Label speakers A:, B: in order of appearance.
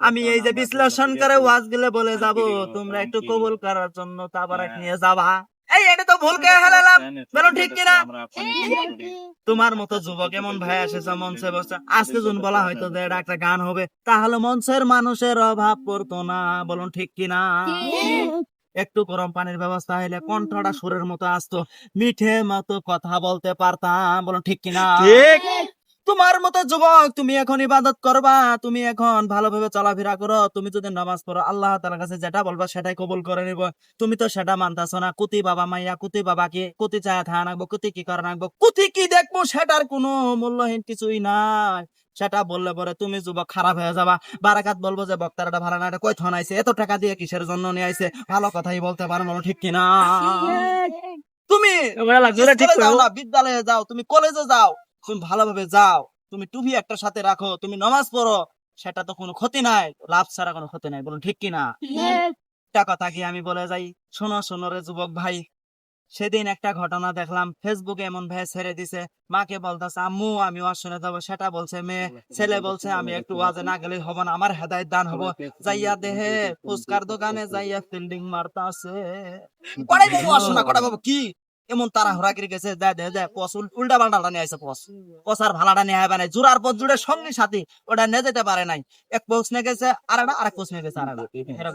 A: আমি এই যে বিশ্লেষণ করে ওয়াজগুলো বলে যাব তোমরা একটু কবুল করার জন্য তাবারাক নিয়ে যাবা। এই এটা তো ভুল কে হেলালাম বলো ঠিক কিনা? তোমার মতো যুবক এমন ভাই এসেছে মঞ্চে বসে। আজকে যখন বলা হয়তো যে এটা একটা গান হবে। তাহলে মঞ্চের মানুষের অভাব পড়তো না বলুন ঠিক কিনা? একটু গরম পানির ব্যবস্থা হইলে কণ্ঠটা সুরের মতো আসতো। মিঠে মতো কথা বলতে পারতাম বলুন ঠিক কিনা?
B: ঠিক।
A: তোমার মতো যুবক তুমি এখন ইবাদত করবা তুমি এখন ভালোভাবে চলাফেরা করো তুমি যদি নামাজ পড়ো আল্লাহ তাআলার কাছে যেটা বলবা সেটাই কবুল করে নিব। তুমি তো সেটা মানতাছো না। কুতি বাবা মাইয়া কুতি বাবা কি কুতি চা থা নাকবো কুতি কি করে নাকবো কুতি কি দেখব সেটার কোনো মূল্যহীন কিছুই নাই। সেটা বললে পরে তুমি যুবক খারাপ হয়ে যাবা। বারাকাত বলব যে বক্তারটা ভাড়া না এটা কই থনাইছে এত টাকা দিয়ে কিসের জন্য নিয়ে আইছে? ভালো কথাই বলতে পারো ঠিক কিনা? তুমি বিদ্যালয়ে যাও তুমি কলেজে যাও। তুমি ভালোভাবে যাও। তুমি টুপি একটা সাথে রাখো তুমি নামাজ পড়ো সেটা তো কোনো ক্ষতি নাই। লাভ ছাড়া কোনো ক্ষতি নাই বলুন ঠিক কিনা? একটা কথা কি আমি বলে যাই? শোনো শোনো রে যুবক ভাই। সেদিন একটা ঘটনা দেখলাম ফেসবুকে এমন ভাই ছেড়ে দিছে মাকে বলতেছে আম্মু আমি ওয়াজ শুনে যাব। সেটা বলছে মেয়ে ছেলে বলছে আমি একটু ওয়াজে না গেলে হব না আমার হেদায়ত দান হব। যাইয়া দেহে ফুচকার দোকানে যাইয়া ফিল্ডিং মারতাছে। কড়াই বাবু আসো না কড়াই বাবু কি? এমন তারা হরাগিরি গেছে দে দেয় দে পস উল- উল্টা পাল্টা নিয়ে আইছে পস। আর ভালাটা নিয়ে আইবা নাই। জোড়ার পথ জুড়ে সঙ্গে সাথী ওটা নিয়ে যেতে পারে নাই। এক নিয়ে গেছে আর একটা আরেক নিয়ে গেছে আর এরকম।